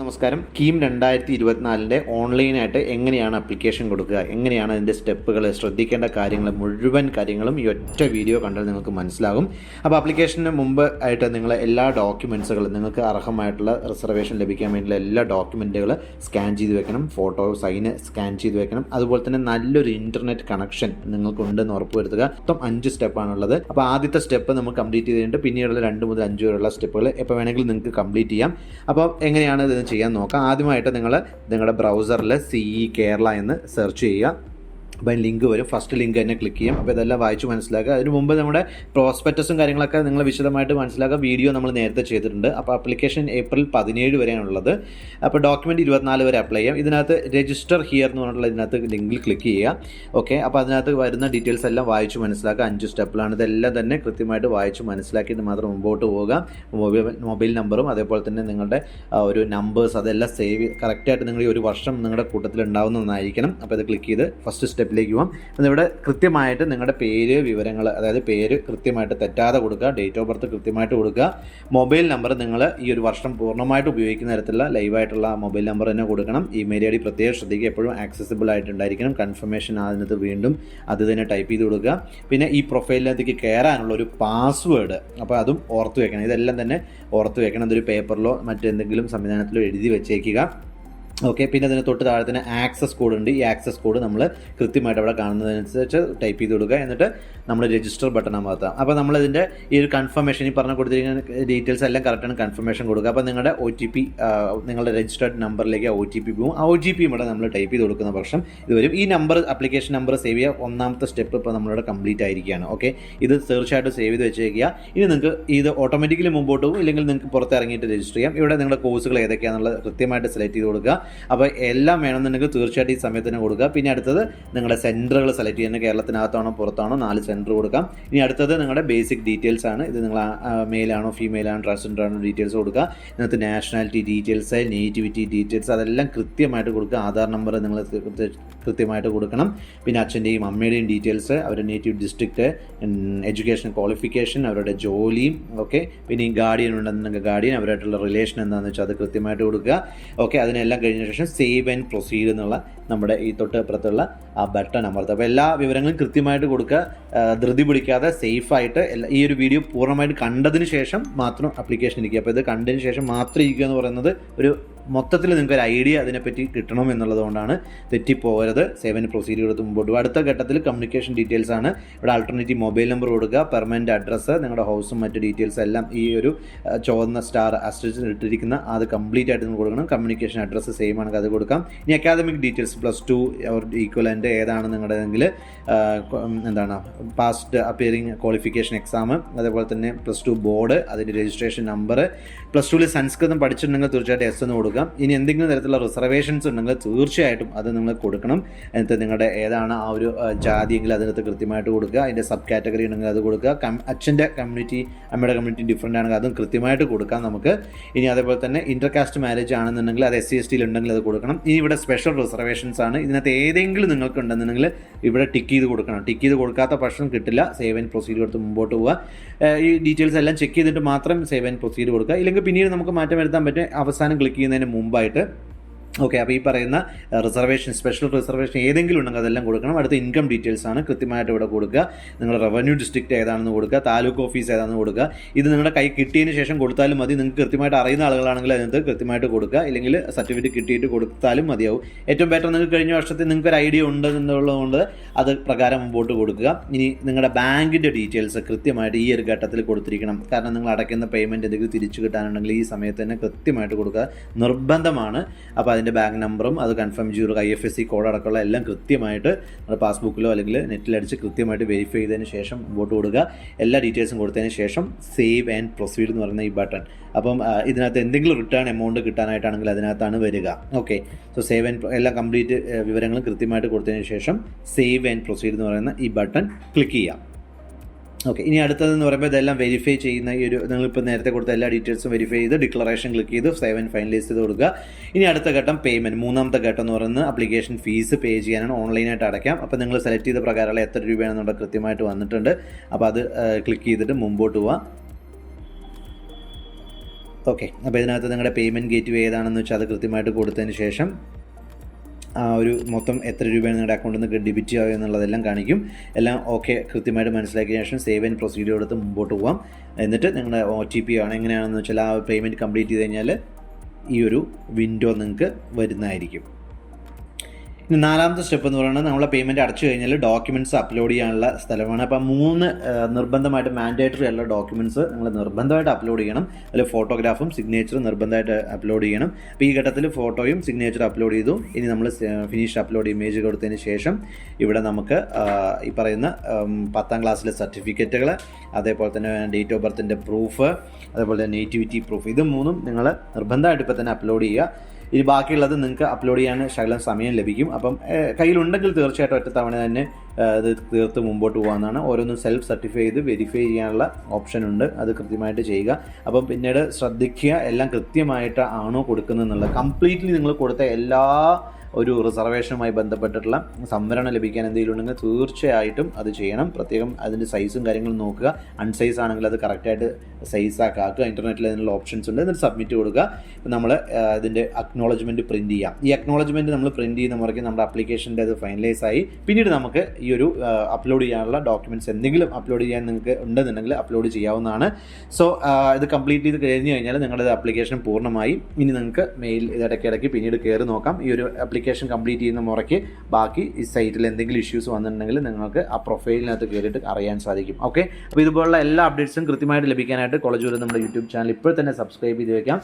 നമസ്കാരം. കീം രണ്ടായിരത്തി ഇരുപത്തിനാലിന്റെ ഓൺലൈനായിട്ട് എങ്ങനെയാണ് അപ്ലിക്കേഷൻ കൊടുക്കുക എങ്ങനെയാണ് അതിന്റെ സ്റ്റെപ്പുകൾ ശ്രദ്ധിക്കേണ്ട കാര്യങ്ങൾ മുഴുവൻ കാര്യങ്ങളും ഈ ഒറ്റ വീഡിയോ കണ്ടാൽ നിങ്ങൾക്ക് മനസ്സിലാകും. അപ്പോൾ അപ്ലിക്കേഷന് മുമ്പ് ആയിട്ട് നിങ്ങൾ എല്ലാ ഡോക്യുമെൻസുകളും നിങ്ങൾക്ക് അർഹമായിട്ടുള്ള റിസർവേഷൻ ലഭിക്കാൻ വേണ്ടിയുള്ള എല്ലാ ഡോക്യുമെന്റുകൾ സ്കാൻ ചെയ്ത് വെക്കണം ഫോട്ടോ സൈന് സ്കാൻ ചെയ്ത് വെക്കണം. അതുപോലെ തന്നെ നല്ലൊരു ഇന്റർനെറ്റ് കണക്ഷൻ നിങ്ങൾക്കുണ്ടെന്ന് ഉറപ്പുവരുത്തുക. മൊത്തം അഞ്ച് സ്റ്റെപ്പാണുള്ളത്. അപ്പോൾ ആദ്യത്തെ സ്റ്റെപ്പ് നമ്മൾ കംപ്ലീറ്റ് ചെയ്തിട്ടുണ്ട്. പിന്നീടുള്ള രണ്ട് മുതൽ അഞ്ച് വരെയുള്ള സ്റ്റെപ്പുകൾ എപ്പോൾ വേണമെങ്കിലും നിങ്ങൾക്ക് കംപ്ലീറ്റ് ചെയ്യാം. അപ്പോൾ എങ്ങനെയാണ് ചെയ്യാൻ നോക്കാം. ആദ്യമായിട്ട് നിങ്ങൾ നിങ്ങളുടെ ബ്രൗസറിൽ സി ഇ കേരള എന്ന് സെർച്ച് ചെയ്യുക. അതിന് ലിങ്ക് വരും. ഫസ്റ്റ് ലിങ്ക് തന്നെ ക്ലിക്ക് ചെയ്യും. അപ്പോൾ ഇതെല്ലാം വായിച്ച് മനസ്സിലാക്കുക. അതിന് മുമ്പ് നമ്മുടെ പ്രോസ്പെക്ടസും കാര്യങ്ങളൊക്കെ നിങ്ങൾ വിശദമായിട്ട് മനസ്സിലാക്കുക വീഡിയോ നമ്മൾ നേരത്തെ ചെയ്തിട്ടുണ്ട്. അപ്പോൾ ആപ്ലിക്കേഷൻ ഏപ്രിൽ പതിനേഴ് വരെയാണുള്ളത് അപ്പോൾ ഡോക്യുമെന്റ് ഇരുപത്തിനാല് വരെ അപ്ലൈ ചെയ്യാം. ഇതിനകത്ത് രജിസ്റ്റർ ഹിയർ എന്ന് പറഞ്ഞിട്ടുള്ള ഇതിനകത്ത് ലിങ്കിൽ ക്ലിക്ക് ചെയ്യുക. ഓക്കെ അപ്പോൾ അതിനകത്ത് വരുന്ന ഡീറ്റെയിൽസ് എല്ലാം വായിച്ച് മനസ്സിലാക്കുക. അഞ്ച് സ്റ്റെപ്പിലാണ്. ഇതെല്ലാം തന്നെ കൃത്യമായിട്ട് വായിച്ച് മനസ്സിലാക്കിയിട്ട് മാത്രം മുമ്പോട്ട് പോവുക. മൊബൈൽ മൊബൈൽ നമ്പറും അതേപോലെ തന്നെ നിങ്ങളുടെ ഒരു നമ്പേഴ്സ് അതെല്ലാം സേവ് കറക്റ്റായിട്ട് നിങ്ങൾ ഈ ഒരു വർഷം നിങ്ങളുടെ കൂട്ടത്തിൽ ഉണ്ടാവുന്നതായിരിക്കണം അപ്പോൾ ഇത് ക്ലിക്ക് ചെയ്ത് ഫസ്റ്റ് സ്റ്റെപ്പിലേക്ക് പോകാം ഇവിടെ കൃത്യമായിട്ട് നിങ്ങളുടെ പേര് വിവരങ്ങൾ അതായത് പേര് കൃത്യമായിട്ട് തെറ്റാതെ കൊടുക്കുക ഡേറ്റ് ഓഫ് ബർത്ത് കൃത്യമായിട്ട് കൊടുക്കുക. മൊബൈൽ നമ്പർ നിങ്ങൾ ഈ ഒരു വർഷം പൂർണമായിട്ട് ഉപയോഗിക്കുന്ന തരത്തിലുള്ള ലൈവായിട്ടുള്ള മൊബൈൽ നമ്പർ തന്നെ കൊടുക്കണം. ഇമെയിൽ ഐ ഡി പ്രത്യേകം ശ്രദ്ധിക്കുക. എപ്പോഴും ആക്സസിബിൾ ആയിട്ടുണ്ടായിരിക്കണം. കൺഫർമേഷൻ അതിനകത്ത് വീണ്ടും അത് തന്നെ ടൈപ്പ് ചെയ്ത് കൊടുക്കുക. പിന്നെ ഈ പ്രൊഫൈലിനകത്തേക്ക് കയറാനുള്ള ഒരു പാസ്വേഡ് അപ്പോൾ അതും ഓർത്ത് വെക്കണം. ഇതെല്ലാം തന്നെ ഓർത്ത് വെക്കണം. ഇതൊരു പേപ്പറിലോ മറ്റെന്തെങ്കിലും സംവിധാനത്തിലോ എഴുതി വെച്ചേക്കുക. ഓക്കെ പിന്നെ അതിന് തൊട്ട് താഴെ തന്നെ ആക്സസ് കോഡ് ഉണ്ട്. ഈ ആക്സസ് കോഡ് നമ്മൾ കൃത്യമായിട്ട് അവിടെ കാണുന്നതനുസരിച്ച് ടൈപ്പ് ചെയ്ത് കൊടുക്കുക. എന്നിട്ട് നമ്മൾ രജിസ്റ്റർ ബട്ടൺ അമർത്താം. അപ്പോൾ നമ്മളിതിന്റെ ഈ ഒരു കൺഫർമേഷൻ ഈ പറഞ്ഞ കൊടുത്തിരിക്കുന്ന ഡീറ്റെയിൽസ് എല്ലാം കറക്റ്റാണ് കൺഫർമേഷൻ കൊടുക്കുക. അപ്പോൾ നിങ്ങളുടെ ഒ ടി പി നിങ്ങളുടെ രജിസ്റ്റേർഡ് നമ്പറിലേക്ക് ഒ ടി പി പോകും. ആ ഒ ടി പി ഇവിടെ നമ്മൾ ടൈപ്പ് ചെയ്ത് കൊടുക്കുന്ന പക്ഷം ഇത് വരും. ഈ നമ്പർ അപ്ലിക്കേഷൻ നമ്പർ സേവ് ചെയ്യുക. ഒന്നാമത്തെ സ്റ്റെപ്പ് ഇപ്പോൾ നമ്മളിവിടെ കംപ്ലീറ്റ് ആയിരിക്കുകയാണ്. ഓക്കെ ഇത് തീർച്ചയായിട്ടും സേവ് ചെയ്ത് വെച്ചേക്കുക. ഇനി നിങ്ങൾക്ക് ഇത് ഓട്ടോമാറ്റിക്കലി മുമ്പോട്ട് പോകും. ഇല്ലെങ്കിൽ നിങ്ങൾക്ക് പുറത്തിറങ്ങിയിട്ട് രജിസ്റ്റർ ചെയ്യാം. ഇവിടെ നിങ്ങളുടെ കോഴ്സുകൾ ഏതൊക്കെയാണെന്നുള്ളത് കൃത്യമായിട്ട് സെലക്ട് ചെയ്ത് കൊടുക്കുക. അപ്പോൾ എല്ലാം വേണമെന്നുണ്ടെങ്കിൽ തീർച്ചയായിട്ടും ഈ സമയത്തിന് കൊടുക്കുക. പിന്നെ അടുത്തത് നിങ്ങളുടെ സെന്ററുകൾ സെലക്ട് ചെയ്യുന്നത് കേരളത്തിനകത്താണോ പുറത്താണോ നാല് സെന്റർ കൊടുക്കാം. ഇനി അടുത്തത് നിങ്ങളുടെ ബേസിക് ഡീറ്റെയിൽസ് ആണ്. ഇത് നിങ്ങൾ മെയിലാണോ ഫീമെയിലാണോ ട്രാൻസ്ജെൻഡർ ആണോ ഡീറ്റെയിൽസ് കൊടുക്കുക. ഇതിനകത്ത് നാഷണാലിറ്റി ഡീറ്റെയിൽസ് നേറ്റിവിറ്റി ഡീറ്റെയിൽസ് അതെല്ലാം കൃത്യമായിട്ട് കൊടുക്കുക. ആധാർ നമ്പർ നിങ്ങൾ കൃത്യമായിട്ട് കൊടുക്കണം. പിന്നെ അച്ഛന്റെയും അമ്മയുടെയും ഡീറ്റെയിൽസ് അവരുടെ നേറ്റീവ് ഡിസ്ട്രിക്റ്റ് എഡ്യൂക്കേഷൻ ക്വാളിഫിക്കേഷൻ അവരുടെ ജോലിയും ഓക്കെ പിന്നെ ഈ ഗാർഡിയൻ ഉണ്ടെന്നുണ്ടെങ്കിൽ ഗാർഡിയൻ അവരായിട്ടുള്ള റിലേഷൻ എന്താണെന്ന് വെച്ചാൽ അത് കൃത്യമായിട്ട് കൊടുക്കുക. ഓക്കെ അതിനെല്ലാം കഴിഞ്ഞ ശേഷം സേവ് ആൻഡ് പ്രൊസീഡ് എന്നുള്ള നമ്മുടെ ഈ തൊട്ട് അപ്പുറത്തുള്ള ആ ബട്ടൺ അമർത്തുക അപ്പോൾ എല്ലാ വിവരങ്ങളും കൃത്യമായിട്ട് കൊടുക്കുക ധൃതി പിടിക്കാതെ സേഫായിട്ട് എല്ലാ ഈ ഒരു വീഡിയോ പൂർണമായിട്ട് കണ്ടതിന് ശേഷം മാത്രം ആപ്ലിക്കേഷൻ ഇരിക്കുക. അപ്പോൾ ഇത് കണ്ടതിന് ശേഷം മാത്രം ഇരിക്കുക എന്ന് പറയുന്നത് ഒരു മൊത്തത്തിൽ നിങ്ങൾക്ക് ഒരു ഐഡിയ അതിനെപ്പറ്റി കിട്ടണം എന്നുള്ളതുകൊണ്ടാണ് തെറ്റിപ്പോകരുത്. സേവന പ്രൊസീജിയർ കൊടുത്ത് മുമ്പോട്ട്. അടുത്ത ഘട്ടത്തിൽ കമ്മ്യൂണിക്കേഷൻ ഡീറ്റെയിൽസ് ആണ്. ഇവിടെ ആൾട്ടർനേറ്റീവ് മൊബൈൽ നമ്പർ കൊടുക്കുക പെർമനന്റ് അഡ്രസ്സ് നിങ്ങളുടെ ഹൗസും മറ്റ് ഡീറ്റെയിൽസ് എല്ലാം ഈ ഒരു ചുവന്ന സ്റ്റാർ അസ്റ്റിച്ചിട്ടിരിക്കുന്ന അത് കംപ്ലീറ്റ് ആയിട്ട് നിങ്ങൾ കൊടുക്കണം. കമ്മ്യൂണിക്കേഷൻ അഡ്രസ്സ് സെയിം ആണെങ്കിൽ അത് കൊടുക്കാം. ഇനി academic details plus two equivalent ഏതാണ് നിങ്ങളുടെതെങ്കിൽ എന്താണ് പാസ്റ്റ് അപ്പിയറിംഗ് ക്വാളിഫിക്കേഷൻ എക്സാം അതേപോലെ തന്നെ പ്ലസ് ടു ബോർഡ് അതിന്റെ രജിസ്ട്രേഷൻ നമ്പർ പ്ലസ് ടുവിൽ സംസ്കൃതം പഠിച്ചിട്ടുണ്ടെങ്കിൽ തീർച്ചയായിട്ടും എസ് എന്ന് കൊടുക്കാം. ഇനി എന്തെങ്കിലും തരത്തിലുള്ള റിസർവേഷൻസ് ഉണ്ടെങ്കിൽ തീർച്ചയായിട്ടും അത് നിങ്ങൾ കൊടുക്കണം. എന്നിട്ട് നിങ്ങളുടെ ഏതാണ് ആ ഒരു ജാതി എങ്കിൽ അതിനകത്ത് കൃത്യമായിട്ട് കൊടുക്കുക. അതിന്റെ സബ് കാറ്റഗറി ഉണ്ടെങ്കിൽ അത് കൊടുക്കുക. കം അച്ഛന്റെ കമ്മ്യൂണിറ്റി അമ്മയുടെ കമ്മ്യൂണിറ്റി ഡിഫറന്റ് ആണെങ്കിൽ അതും കൃത്യമായിട്ട് കൊടുക്കാം നമുക്ക്. ഇനി അതേപോലെ തന്നെ ഇന്റർകാസ്റ്റ് മാരേജ് ആണെന്നുണ്ടെങ്കിൽ അത് എസ് സി എസ് ടിയിൽ ഉണ്ടെങ്കിൽ അത് കൊടുക്കണം. ഇനി ഇവിടെ സ്പെഷ്യൽ റിസർവേഷൻസ് ആണ്. ഇതിനകത്ത് ഏതെങ്കിലും നിങ്ങൾക്ക് ഉണ്ടെന്നുണ്ടെങ്കിൽ ഇവിടെ ടിക്ക് ചെയ്ത് കൊടുക്കണം. ടിക്ക് ചെയ്ത് കൊടുക്കാത്ത പ്രശ്നം കിട്ടില്ല. സേവ് ആൻഡ് പ്രൊസീഡ് കൊടുത്ത് മുമ്പോട്ട് പോവുക. ഈ ഡീറ്റെയിൽസ് എല്ലാം ചെക്ക് ചെയ്തിട്ട് മാത്രം സേവ് ആൻഡ് പ്രൊസീഡ് കൊടുക്കുക. ഇല്ലെങ്കിൽ പിന്നീട് നമുക്ക് മാറ്റം വരുത്താൻ പറ്റും അവസാനം ക്ലിക്ക് ചെയ്യുന്നതിന് മുമ്പായിട്ട് ഓക്കെ അപ്പോൾ ഈ പറയുന്ന റിസർവേഷൻ സ്പെഷ്യൽ റിസർവേഷൻ ഏതെങ്കിലും ഉണ്ടെങ്കിൽ അതെല്ലാം കൊടുക്കണം. അടുത്ത ഇൻകം ഡീറ്റെയിൽസ് ആണ് കൃത്യമായിട്ട് ഇവിടെ കൊടുക്കുക. നിങ്ങൾ റവന്യൂ ഡിസ്ട്രിക്റ്റ് ഏതാണെന്ന് കൊടുക്കുക താലൂക്ക് ഓഫീസ് ഏതാണെന്ന് കൊടുക്കുക. ഇത് നിങ്ങളുടെ കൈ കിട്ടിയതിന് ശേഷം കൊടുത്താലും മതി. നിങ്ങൾക്ക് കൃത്യമായിട്ട് അറിയുന്ന ആളുകളാണെങ്കിൽ അതിനകത്ത് കൃത്യമായിട്ട് കൊടുക്കുക. ഇല്ലെങ്കിൽ സർട്ടിഫിക്കറ്റ് കിട്ടിയിട്ട് കൊടുത്താലും മതിയാവും. ഏറ്റവും ബെറ്റർ നിങ്ങൾക്ക് കഴിഞ്ഞ വർഷത്തിൽ നിങ്ങൾക്ക് ഒരു ഐഡിയ ഉണ്ട് എന്നുള്ളതുകൊണ്ട് അത് പ്രകാരം മുമ്പോട്ട് കൊടുക്കുക. ഇനി നിങ്ങളുടെ ബാങ്കിന്റെ ഡീറ്റെയിൽസ് കൃത്യമായിട്ട് ഈ ഒരു ഘട്ടത്തിൽ കൊടുത്തിരിക്കണം. കാരണം നിങ്ങൾ അടയ്ക്കുന്ന പേയ്മെന്റ് എന്തെങ്കിലും തിരിച്ചു കിട്ടാനുണ്ടെങ്കിൽ ഈ സമയത്ത് തന്നെ കൃത്യമായിട്ട് കൊടുക്കുക. നിർബന്ധമാണ്. അപ്പോൾ അതിന്റെ ബാങ്ക് നമ്പറും അത് കൺഫേം ചെയ്തു I F S C code അടക്കമുള്ള എല്ലാം കൃത്യമായിട്ട് നമ്മുടെ പാസ്ബുക്കിലോ അല്ലെങ്കിൽ നെറ്റിലടിച്ച് കൃത്യമായിട്ട് വെരിഫൈ ചെയ്തതിന് ശേഷം വോട്ട് കൊടുക്കുക. എല്ലാ ഡീറ്റെയിൽസും കൊടുത്തതിന് ശേഷം സേവ് ആൻഡ് പ്രൊസീഡ് എന്ന് പറയുന്ന ഈ ബട്ടൺ അപ്പം ഇതിനകത്ത് എന്തെങ്കിലും റിട്ടേൺ എമൗണ്ട് കിട്ടാനായിട്ടാണെങ്കിൽ അതിനകത്താണ് വരിക. ഓക്കെ സോ സേവ് ആൻഡ് എല്ലാ കംപ്ലീറ്റ് വിവരങ്ങളും കൃത്യമായിട്ട് കൊടുത്തതിന് ശേഷം സേവ് ആൻഡ് പ്രൊസീഡ് എന്ന് പറയുന്ന ഈ ബട്ടൺ ക്ലിക്ക് ചെയ്യാം ഓക്കെ ഇനി അടുത്തതെന്ന് പറയുമ്പോൾ ഇതെല്ലാം വെരിഫൈ ചെയ്യുന്ന ഈ ഒരു നിങ്ങളിപ്പോൾ നേരത്തെ കൊടുത്ത എല്ലാ ഡീറ്റെയിൽസും വെരിഫൈ ചെയ്ത് ഡിക്ലറേഷൻ ക്ലിക്ക് ചെയ്ത് സേവൻ ഫൈനലൈസ് ചെയ്ത് കൊടുക്കുക. ഇനി അടുത്ത ഘട്ടം പേയ്മെന്റ് മൂന്നാമത്തെ ഘട്ടം എന്ന് പറയുന്നത് അപ്ലിക്കേഷൻ ഫീസ് പേ ചെയ്യാനാണ്. ഓൺലൈനായിട്ട് അടയ്ക്കാം. അപ്പോൾ നിങ്ങൾ സെലക്ട് ചെയ്ത പ്രകാരമുള്ള എത്ര രൂപയാണെന്നുള്ള കൃത്യമായിട്ട് വന്നിട്ടുണ്ട്. അപ്പോൾ അത് ക്ലിക്ക് ചെയ്തിട്ട് മുമ്പോട്ട് പോവാം. ഓക്കെ അപ്പോൾ ഇതിനകത്ത് നിങ്ങളുടെ പേയ്മെന്റ് ഗേറ്റ് വേ ഏതാണെന്ന് വെച്ചാൽ അത് കൃത്യമായിട്ട് കൊടുത്തതിന് ശേഷം ആ ഒരു മൊത്തം എത്ര രൂപയാണ് നിങ്ങളുടെ അക്കൗണ്ടിൽ നിന്ന് ഡെബിറ്റ് ആവുക എന്നുള്ളതെല്ലാം കാണിക്കും. എല്ലാം ഓക്കെ കൃത്യമായിട്ട് മനസ്സിലാക്കിയ ശേഷം സേവ് ആൻഡ് പ്രൊസീജിയർ എടുത്ത് മുമ്പോട്ട് പോകാം എന്നിട്ട് നിങ്ങളുടെ ഒ ടി പി ആണ് എങ്ങനെയാണെന്ന് വെച്ചാൽ ആ പേയ്മെന്റ് കംപ്ലീറ്റ് ചെയ്ത് കഴിഞ്ഞാൽ ഈ ഒരു വിൻഡോ നിങ്ങൾക്ക് വരുന്നതായിരിക്കും. നാലാമത്തെ സ്റ്റെപ്പ് എന്ന് പറയുന്നത് നമ്മളെ പേയ്മെന്റ് അടച്ചു കഴിഞ്ഞാൽ ഡോക്യുമെന്റ്സ് അപ്ലോഡ് ചെയ്യാനുള്ള സ്ഥലമാണ്. അപ്പോൾ മൂന്ന് നിർബന്ധമായിട്ട് മാൻഡേറ്ററി ഉള്ള ഡോക്യുമെന്റ്സ് നിങ്ങൾ നിർബന്ധമായിട്ട് അപ്ലോഡ് ചെയ്യണം. അതിൽ ഫോട്ടോഗ്രാഫും സിഗ്നേച്ചറും നിർബന്ധമായിട്ട് അപ്ലോഡ് ചെയ്യണം. അപ്പോൾ ഈ ഘട്ടത്തിൽ ഫോട്ടോയും സിഗ്നേച്ചർ അപ്ലോഡ് ചെയ്തു. ഇനി നമ്മൾ ഫിനിഷ് അപ്ലോഡ് ഇമേജ് കൊടുത്തതിന് ശേഷം ഇവിടെ നമുക്ക് ഈ പറയുന്ന പത്താം ക്ലാസ്സിലെ സർട്ടിഫിക്കറ്റുകൾ അതേപോലെ തന്നെ ഡേറ്റ് ഓഫ് ബർത്തിന്റെ പ്രൂഫ് അതേപോലെ തന്നെ നേറ്റിവിറ്റി പ്രൂഫ് ഇത് മൂന്നും നിങ്ങൾ നിർബന്ധമായിട്ട് ഇപ്പോൾ തന്നെ അപ്ലോഡ് ചെയ്യുക. ഇനി ബാക്കിയുള്ളത് നിങ്ങൾക്ക് അപ്ലോഡ് ചെയ്യാൻ ശകലം സമയം ലഭിക്കും. അപ്പം കയ്യിലുണ്ടെങ്കിൽ തീർച്ചയായിട്ടും ഒറ്റ തവണ തന്നെ അത് തീർത്ത് മുമ്പോട്ട് പോകാമെന്നാണ് ഓരോന്നും സെൽഫ് സർട്ടിഫൈ ചെയ്ത് വെരിഫൈ ചെയ്യാനുള്ള ഓപ്ഷൻ ഉണ്ട്. അത് കൃത്യമായിട്ട് ചെയ്യുക. അപ്പം പിന്നീട് ശ്രദ്ധിക്കുക എല്ലാം കൃത്യമായിട്ട് ആണോ കൊടുക്കുന്നത് എന്നുള്ളത് കംപ്ലീറ്റ്ലി നിങ്ങൾ കൊടുത്ത എല്ലാ ഒരു റിസർവേഷനുമായി ബന്ധപ്പെട്ടിട്ടുള്ള സംവരണം ലഭിക്കാൻ എന്തെങ്കിലും ഉണ്ടെങ്കിൽ തീർച്ചയായിട്ടും അത് ചെയ്യണം. പ്രത്യേകം അതിന്റെ സൈസും കാര്യങ്ങളും നോക്കുക. അൺസൈസ് ആണെങ്കിൽ അത് കറക്റ്റായിട്ട് സൈസ് ആക്കുക ഇന്റർനെറ്റിൽ അതിനുള്ള ഓപ്ഷൻസ് ഉണ്ട്. എന്നിട്ട് സബ്മിറ്റ് കൊടുക്കുക. നമ്മൾ ഇതിന്റെ അക്നോളജ്മെന്റ് പ്രിന്റ് ചെയ്യാം. ഈ അക്നോളജ്മെന്റ് നമ്മൾ പ്രിന്റ് ചെയ്യുന്ന മുറയ്ക്ക് നമ്മുടെ അപ്ലിക്കേഷന്റെ അത് ഫൈനലൈസ് ആയി. പിന്നീട് നമുക്ക് ഈ ഒരു അപ്ലോഡ് ചെയ്യാനുള്ള ഡോക്യുമെന്റ്സ് എന്തെങ്കിലും അപ്ലോഡ് ചെയ്യാൻ നിങ്ങൾക്ക് ഉണ്ടെന്നുണ്ടെങ്കിൽ അപ്ലോഡ് ചെയ്യാവുന്നതാണ്. സോ ഇത് കംപ്ലീറ്റ് ചെയ്ത് കഴിഞ്ഞ് കഴിഞ്ഞാൽ നിങ്ങളുടെ അപ്ലിക്കേഷൻ പൂർണമായി. ഇനി നിങ്ങൾക്ക് മെയിൽ ഇടയ്ക്കിടയ്ക്ക് പിന്നീട് കയറി നോക്കാം. ഈ ഒരു ആപ്ലിക്കേഷൻ കംപ്ലീറ്റ് ചെയ്യുന്ന മുറയ്ക്ക് ബാക്കി ഈ സൈറ്റിൽ എന്തെങ്കിലും ഇഷ്യൂസ് വന്നിട്ടുണ്ടെങ്കിൽ നിങ്ങൾക്ക് ആ പ്രൊഫൈലിനകത്ത് കയറിയിട്ട് അറിയാൻ സാധിക്കും. ഓക്കെ അപ്പോൾ ഇതുപോലുള്ള എല്ലാ അപ്ഡേറ്റ്സും കൃത്യമായിട്ട് ലഭിക്കാനായിട്ട് കോളേജ് വരെ നമ്മുടെ യൂട്യൂബ് ചാനൽ ഇപ്പോൾ തന്നെ സബ്സ്ക്രൈബ് ചെയ്ത് വെക്കാം.